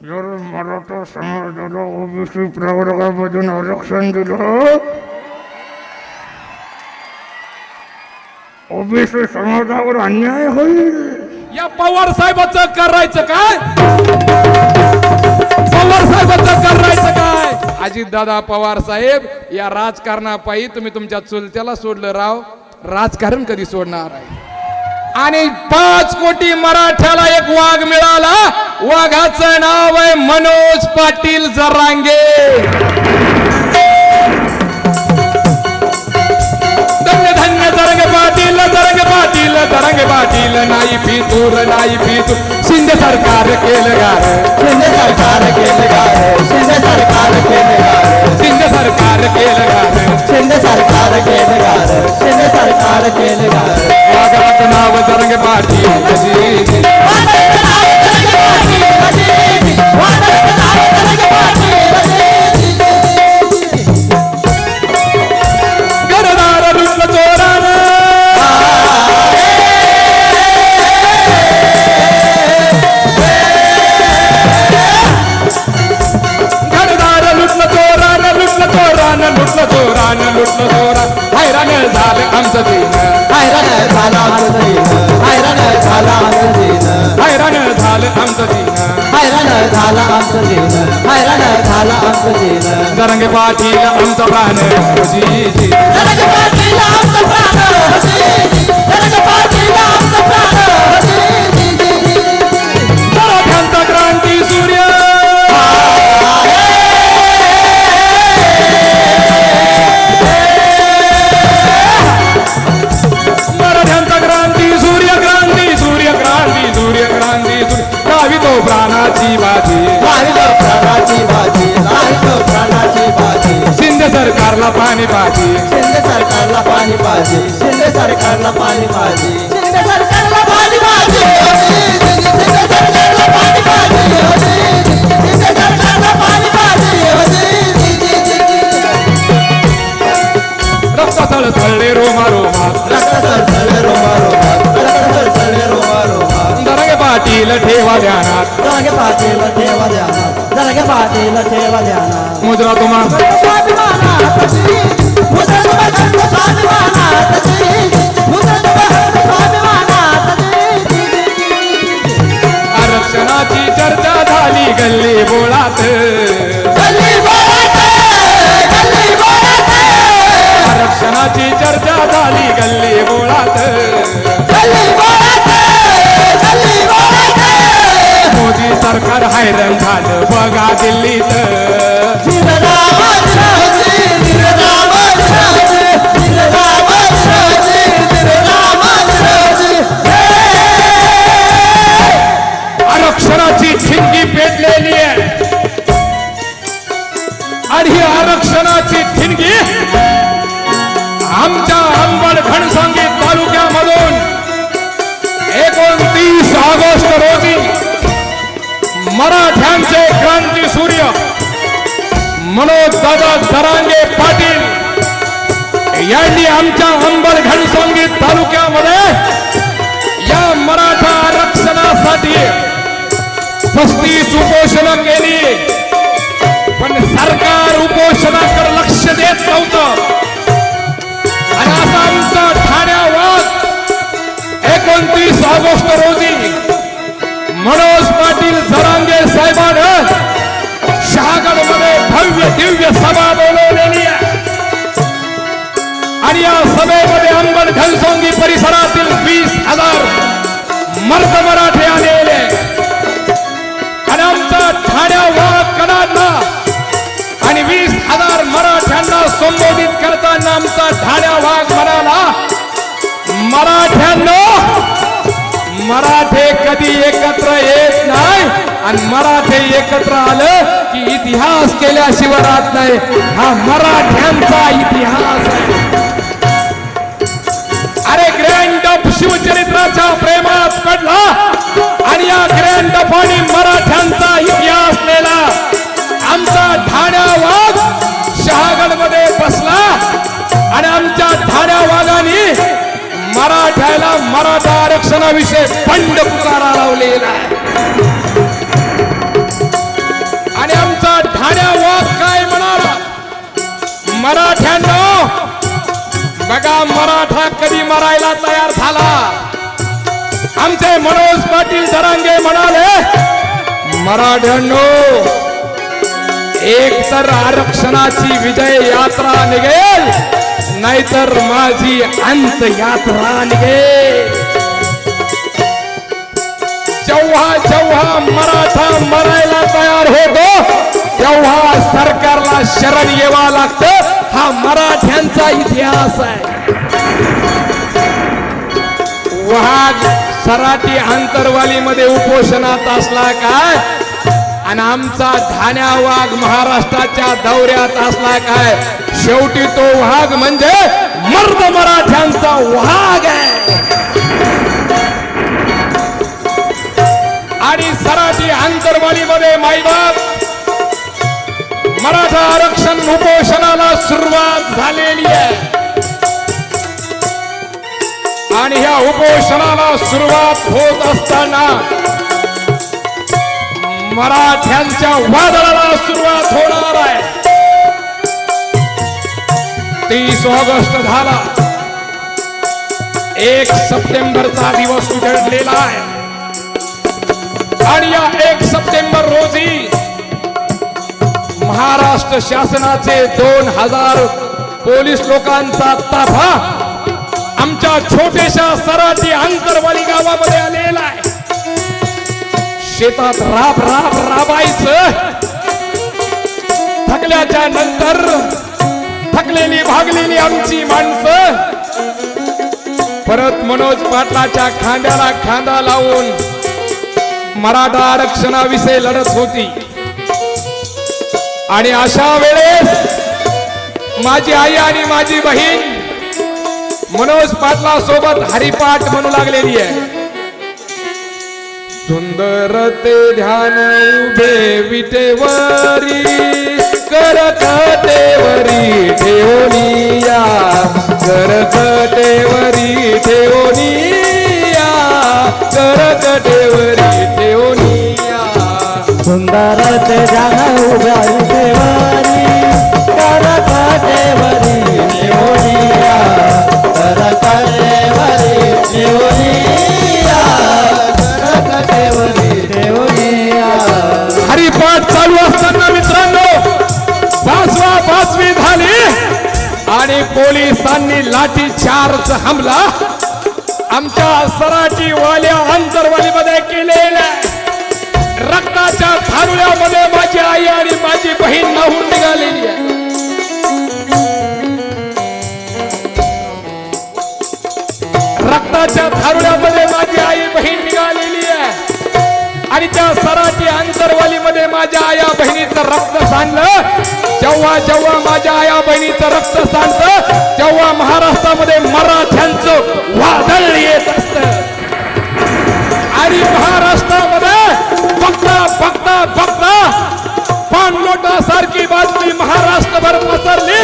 जर मराठा समाजाला ओबीसी प्रवर्गामधून आरक्षण दिलं ओबीसी समाजावर अन्याय होईल. या पवार साहेबाचं करायचं काय? पवार साहेबाचं करायचं काय? अजितदादा पवार साहेब या राजकारणापायी तुम्ही तुमच्या चुलत्याला सोडलं राव. राजकारण कधी सोडणार आहे? आणि पाच कोटी मराठ्याला एक वाघ मिळाला. वाघाचं नाव आहे मनोज पाटील जरांगे. पाटील लनाई पाटील नाही फितूर नाही दूर शिंदे सरकार केलं गार शिंदे सरकार केलं गार शिंदे सरकार केलं गार शिंदे सरकार केलं गार शिंदे सरकार केलं गार शिंदे सरकार केलं गार के नाव तरंगे पाटील दिन हैराण झाला आमचं दिन हैराण झाला आमचं दिन हैराण झालं आमचं दिन हैराण झाला आमचं दिन हैराण झाला आमचं दिन जरंगे पाटील आमचा प्राण जी जी जरग पाटील आमचं प्राण सरकारला पाणी पाहिजे. शिंदे सरकारला पाणी पाहिजे. शिंदे सरकारला पाणी पाहिजे. शिंदे सरकारला पाणी पाहिजे शिंदे सरकारला पाणी पाहिजे रक्त सळसळले रोमा रोमा. रक्त रोमा रोमा रक्त सरसळले रोमा रोमा दरंगे पाटील ठेवा ध्यानात. जरगे पाटील ठेवा ध्यानात. जरगे पाटील ठेवा ध्यानात. मुद्रा तुम्हा. स्वाभिमानातची आरक्षणाची चर्चा झाली गल्ली बोळात. आरक्षणाची चर्चा झाली गल्ली बोळात. मोदी सरकार हैराण झालं बघा दिल्लीत. आमच्या अंबड घनसोंगी तालुक्यामध्ये या मराठा आरक्षणासाठी पस्तीस उपोषण केली. पण सरकार उपोषणाकडे लक्ष देत नव्हतं. आणि असा आमचा ठाण्यावर एकोणतीस ऑगस्ट रोजी मनोज पाटील जरांगे साहेबांनं शहागडमध्ये भव्य दिव्य सभा बोलवलेली घनसोंगी परिसरातील वीस हजार मर्द मराठे आलेले आणि आमचा ठाण्या वाकडांना आणि वीस हजार मराठ्यांना संबोधित करताना आमचा ठाण्या वाघ म्हणाला मराठ्यांना मराठे कधी एकत्र येत नाही आणि मराठे एकत्र आलं की इतिहास केल्याशिवाय राहत नाही. हा मराठ्यांचा इतिहास आहे. ठाण्या वाघ शहागडमध्ये बसला आणि आमच्या ठाण्या वाघाने मराठ्याला मराठा आरक्षणाविषयी बंड पुकारा लावलेला. आणि आमचा ठाण्या वाद काय म्हणाला? मराठ्यांना बघा मराठा कधी मरायला तयार झाला? आमचे मनोज पाटील जरांगे म्हणाले मराठ्यांनो एक तर आरक्षणाची विजय यात्रा निघेल नाहीतर माझी अंत यात्रा निघेल. जेव्हा जेव्हा मराठा मरायला तयार होतो तेव्हा सरकारला शरण येवा लागतं. हा मराठ्यांचा इतिहास आहे. वाघ सराटी आंतरवालीमध्ये उपोषणात असला काय? आणि आमचा धान्या वाघ महाराष्ट्राच्या दौऱ्यात असला काय? शेवटी तो वाघ म्हणजे मर्द मराठ्यांचा वाघ आहे. आणि सराटी आंतरवालीमध्ये माईबाप मराठा आरक्षण उपोषणाला सुरुवात झालेली आहे. आणि ह्या उपोषणाला सुरुवात होत असताना मराठ्यांच्या वादळाला सुरुवात होणार आहे. तीस ऑगस्ट झाला. एक सप्टेंबरचा दिवस उजळलेला आहे. आणि या एक सप्टेंबर रोजी महाराष्ट्र शासनाचे दोन हजार पोलीस लोकांचा ताफा आमच्या छोट्याशा सराटी आंतरवाली गावामध्ये आलेला आहे. शेतात राब राब राबायचं. थकल्याच्या नंतर थकलेली भागलेली आमची माणसं. परत मनोज पाटलाच्या खांद्याला खांदा लावून मराठा आरक्षणाविषयी लढत होती. आणि अशा वेळेस माझी आई आणि माझी बहीण मनोज पाटला सोबत हरिपाठ म्हणू लागलेली आहे. सुंदर ते ध्यान उभे विटेवरी कर कटेवरी ठेवनिया कर कटेवरी ठेवनिया कर कटेवरी ठेवनिया सुंदर ते जाण उभ्या देवारी आणि त्या सराटी अंतरवालीमध्ये माझ्या आया बहिणीचं रक्त सांडलं. जेव्हा जेव्हा माझ्या आया बहिणीचं रक्त सांडतं तेव्हा महाराष्ट्रामध्ये मराठ्यांचं वादळ येत असत. आणि महाराष्ट्रामध्ये बघता बघता बघता पानलोटासारखी बातमी महाराष्ट्रभर पसरली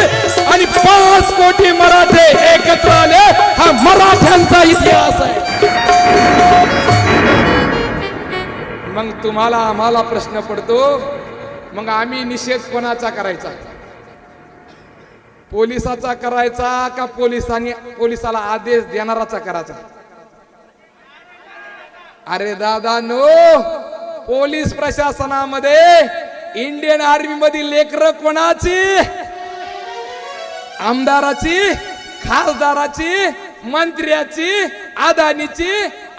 आणि पाच कोटी मराठे एकत्र आले. हा मराठ्यांचा इतिहास आहे. मग तुम्हाला आम्हाला प्रश्न पडतो मग आम्ही निषेध कोणाचा करायचा? पोलिसाचा करायचा का पोलिसांनी पोलिसाला आदेश देणाराचा करायचा? अरे दादा नो पोलीस प्रशासनामध्ये इंडियन आर्मी मधील लेकर कोणाची? आमदाराची खासदाराची मंत्र्याची अदानीची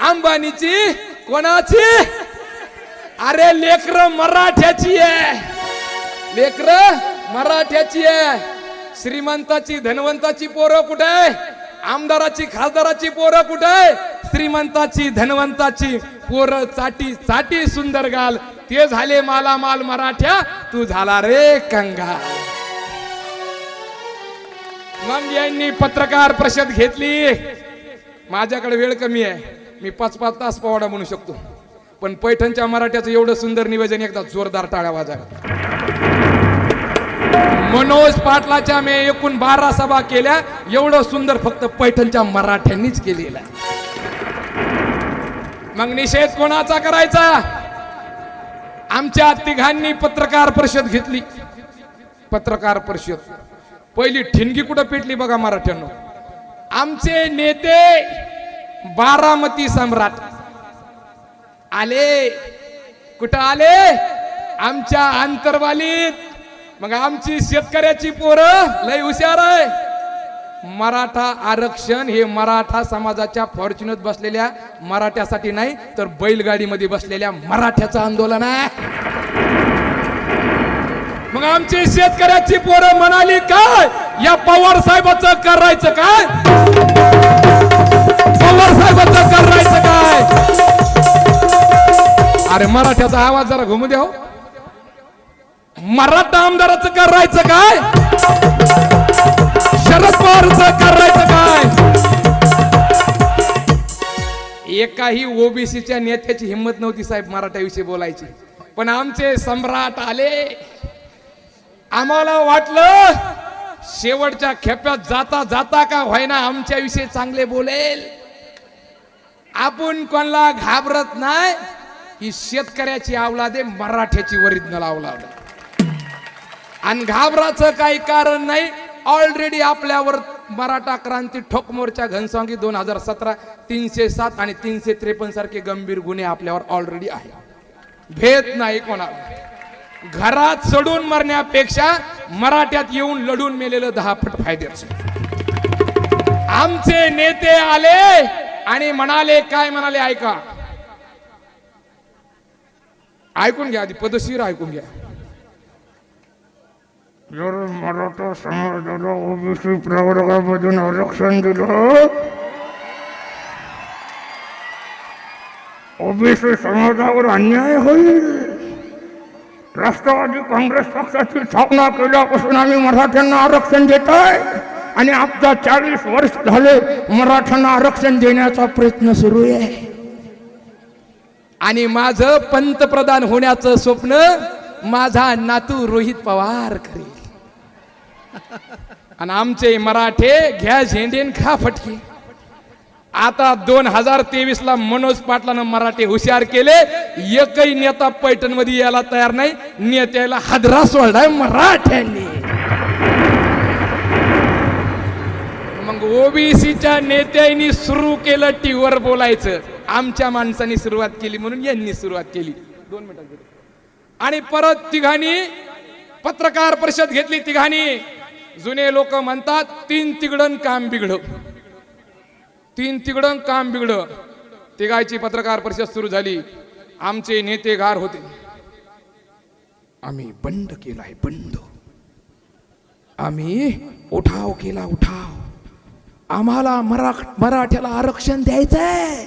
अंबानीची कोणाची? अरे लेकर मराठ्याची आहे. लेकर मराठ्याची आहे. श्रीमंताची धनवंताची पोरं कुठे आहे? आमदाराची खासदाराची पोरं कुठे आहे? श्रीमंताची धनवंताची पोरं चाटी चाटी सुंदर गाल. ते झाले माला माल मराठ्या. तू झाला रे कंगा मग यांनी पत्रकार परिषद घेतली. माझ्याकडे वेळ कमी आहे. मी पाच पाच तास पवाडा म्हणू शकतो. पण पैठणच्या मराठ्याचं एवढं सुंदर निवेदन एकदा जोरदार टाळ्या वाजा मनोज पाटलाच्या मी एकूण बारा सभा केल्या एवढं सुंदर फक्त पैठणच्या मराठ्यांनीच केलेलं मग निषेध कोणाचा करायचा? आमच्या तिघांनी पत्रकार परिषद घेतली. पत्रकार परिषद. पहिली ठिणगी कुठं पेटली बघा मराठ्यांनो. आमचे नेते बारामती सम्राट. आले. कुठं आले? आमच्या अंतरवालीत. मग आमची शेतकऱ्याची पोरं लय हुशार आहे. मराठा आरक्षण हे मराठा समाजाच्या फॉर्च्युनत बसलेल्या मराठ्यासाठी नाही तर बैलगाडीमध्ये बसलेल्या मराठ्याचं आंदोलन आहे. मग आमची शेतकऱ्याची पोरं म्हणाली काय? या पवार साहेबाचं करायचं काय? पवार साहेबाचं करायचं काय? अरे मराठ्याचा आवाज जरा घुमू द्या हो. मराठा आमदाराचं करायचं काय? शरद पवारचं करायचं काय? एकाही ओबीसीच्या नेत्याची हिंमत नव्हती साहेब मराठ्याविषयी बोलायची. पण आमचे सम्राट आले. आम्हाला वाटलं शेवटच्या खेप्यात जाता जाता का व्हायना आमच्या विषयी चांगले बोलेल. आपण कोणाला घाबरत नाही. ही शेतकऱ्याची आवलादे मराठ्याची ओरिजिनल आवलाद आणि घाबराचं काही कारण नाही. ऑलरेडी आपल्यावर मराठा क्रांती ठोक मोर्चा घनसांगी दोन हजार सतरा तीनशे सात आणि तीनशे त्रेपन्न सारखे गंभीर गुन्हे आपल्यावर ऑलरेडी आहे. भेद नाही कोणाला घरात सडून मरण्यापेक्षा मराठ्यात येऊन लढून मेलेलं दहा फट फायद्याचं आमचे नेते आले आणि म्हणाले काय म्हणाले? ऐका. ऐकून घ्या आधी पदशीर ऐकून घ्या. जर मराठा समाजाला ओबीसी प्रवर्गामधून आरक्षण दिलं ओबीसी समाजावर अन्याय होईल. राष्ट्रवादी काँग्रेस पक्षाची स्थापना केल्यापासून आम्ही मराठ्यांना आरक्षण देत आहे. आणि आता चाळीस वर्ष झाले मराठ्यांना आरक्षण देण्याचा प्रयत्न सुरू आहे. आणि माझं पंतप्रधान होण्याचं स्वप्न माझा नातू रोहित पवार करेल. आणि आमचे मराठे घ्या झेंडेन खा फटके. आता दोन हजार तेवीस ला मनोज पाटलानं मराठे हुशार केले. एकही नेता पैठणमध्ये यायला तयार नाही. नेत्याला हादरा सोडलाय मराठ्यांनी. मग ओबीसीच्या नेत्यांनी सुरू केलं टीव्हीवर बोलायचं. आमच्या माणसांनी सुरुवात केली म्हणून यांनी सुरुवात केली. दोन मिनिटात आणि परत तिघांनी पत्रकार परिषद घेतली तिघांनी. जुने लोक म्हणतात तीन तिकडन काम बिघड. तीन तिकडं काम बिघड. तिघायची पत्रकार परिषद सुरू झाली. आमचे नेते गार होते. आम्ही बंड केलाय बंड. आम्ही उठाव केला उठाव. आम्हाला मरा मराठ्याला आरक्षण द्यायचं आहे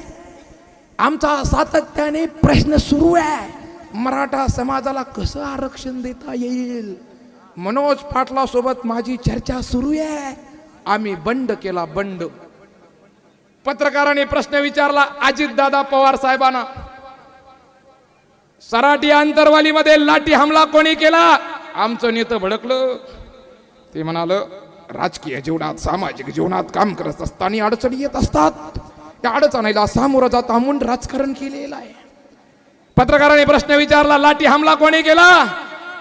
आमचा सातत्याने प्रश्न सुरू आहे. मराठा समाजाला कसं आरक्षण देता येईल? मनोज पाटला सोबत माझी चर्चा सुरू आहे. आम्ही बंड केला बंड. पत्रकाराने प्रश्न विचारला अजितदादा पवार साहेबांना. सराटी आंतरवालीमध्ये लाठी हमला कोणी केला? आमचं नेतं भडकलं. ते म्हणाल राजकीय जीवनात सामाजिक जीवनात काम करत असताना अडचणी येत असतात. त्या अडचणीला सामोरं जात म्हणून राजकारण केलेलं आहे. पत्रकाराने प्रश्न विचारला लाठी हमला कोणी केला?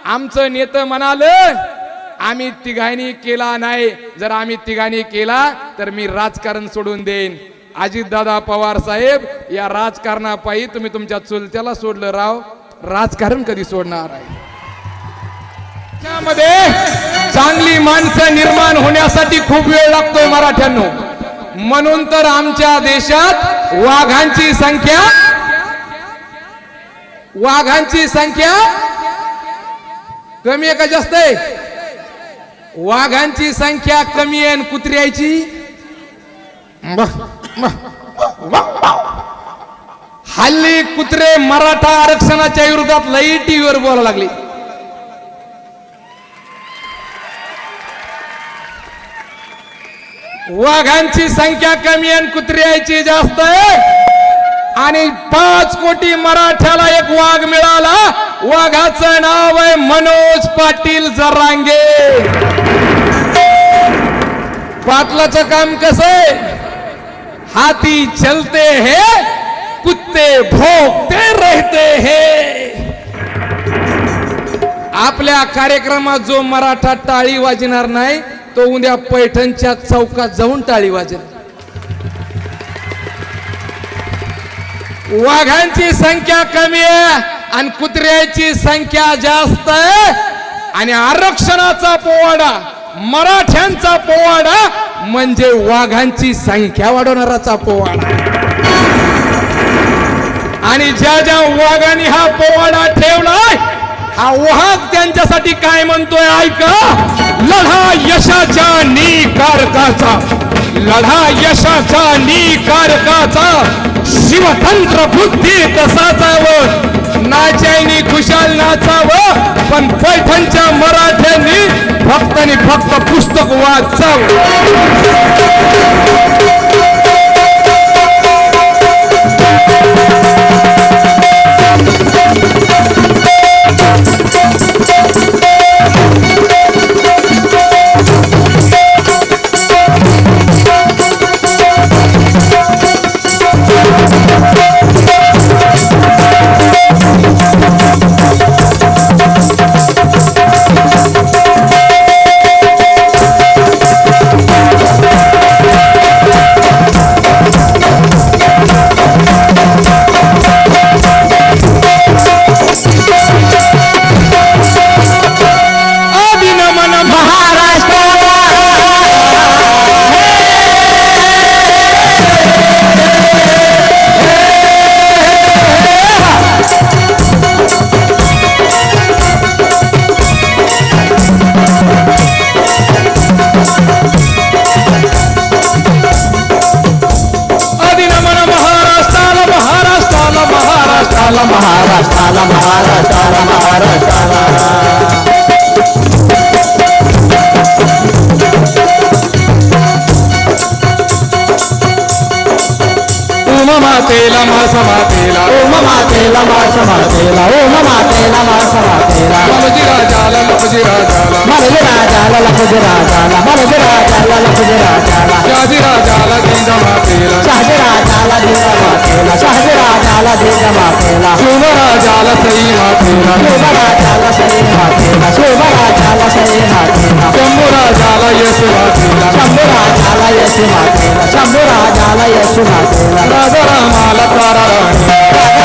आमचं नेतं म्हणाल आम्ही तिघांनी केला नाही. जर आम्ही तिघांनी केला तर मी राजकारण सोडून देईन. अजितदादा पवार साहेब या राजकारणापायी तुम्ही तुमच्या चुलत्याला सोडलं राव. राजकारण कधी सोडणार आहे? त्यामध्ये चांगली माणसं निर्माण होण्यासाठी खूप वेळ लागतोय मराठ्यांनो. म्हणून तर आमच्या देशात वाघांची संख्या वाघांची संख्या कमी आहे का जास्त आहे? वाघांची संख्या कमी आहे आणि कुत्र्याची? हल्ली कुत्रे मराठा आरक्षणाच्या विरोधात लई टीव्हीवर बोलायला लागली. वाघांची संख्या कमी आणि कुत्र्याची जास्त आहे. आणि पाच कोटी मराठ्याला एक वाघ मिळाला. वाघाचं नाव आहे मनोज पाटील जरांगे. पाटलाचं काम कस आहे? हाती चलते हे कुत्ते भोगते रहते हे. आपल्या कार्यक्रमात जो मराठा टाळी वाजणार नाही तो उद्या पैठणच्या चौकात जाऊन टाळी वाजेल. वाघांची संख्या कमी आहे आणि कुत्र्याची संख्या जास्त आहे. आणि आरक्षणाचा पोवाडा मराठ्यांचा पोवाडा म्हणजे वाघांची संख्या वाढवणाराचा पोवाडा. आणि ज्या ज्या वाघांनी हा पोवाडा ठेवलाय हा त्यांच्यासाठी काय म्हणतोय ऐका. लढा यशाच्या निकारकाचा. लढा यशाच्या निकारकाचा. शिवतंत्र बुद्धी तसाचावं. नाचायनी खुशाल नाचावं. पण पैठणच्या मराठ्यांनी फक्त आणि फक्त पुस्तक वाचावं. ममाते नमा समाते ला ओ ममाते नमा समाते ला ओ ममाते नमा समाते ला मनज राजा ला लखज राजा जरा मनज राजा ला लखज राजा ला मनज राजा ला लखज राजा ला शाहज राजा ला ला शाहज राजा ला ला सही माते ला सही माते ला सही माते ला ला ला ला राजा रामाला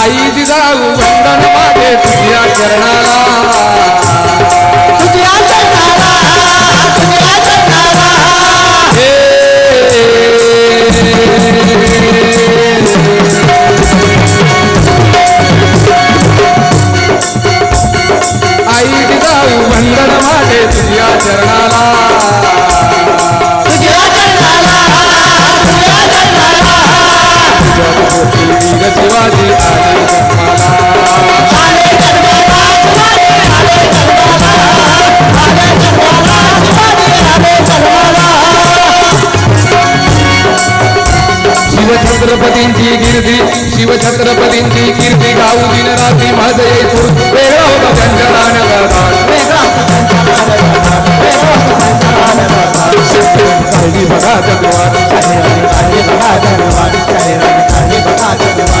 आई जिजाऊ वंदन माझे तुझ्या चरणाला. तुझ्या चरणाला तुझ्या चरणाला. हे. आई जिजाऊ वंदन माझे तुझ्या चरणाला. शिवछत्रपतींची कीर्ती शिवछत्रपतींची कीर्ती गाऊ दिन रात्री माझं येतो वेगळा होता त्यांच्या बघा जगवान बघा धनवान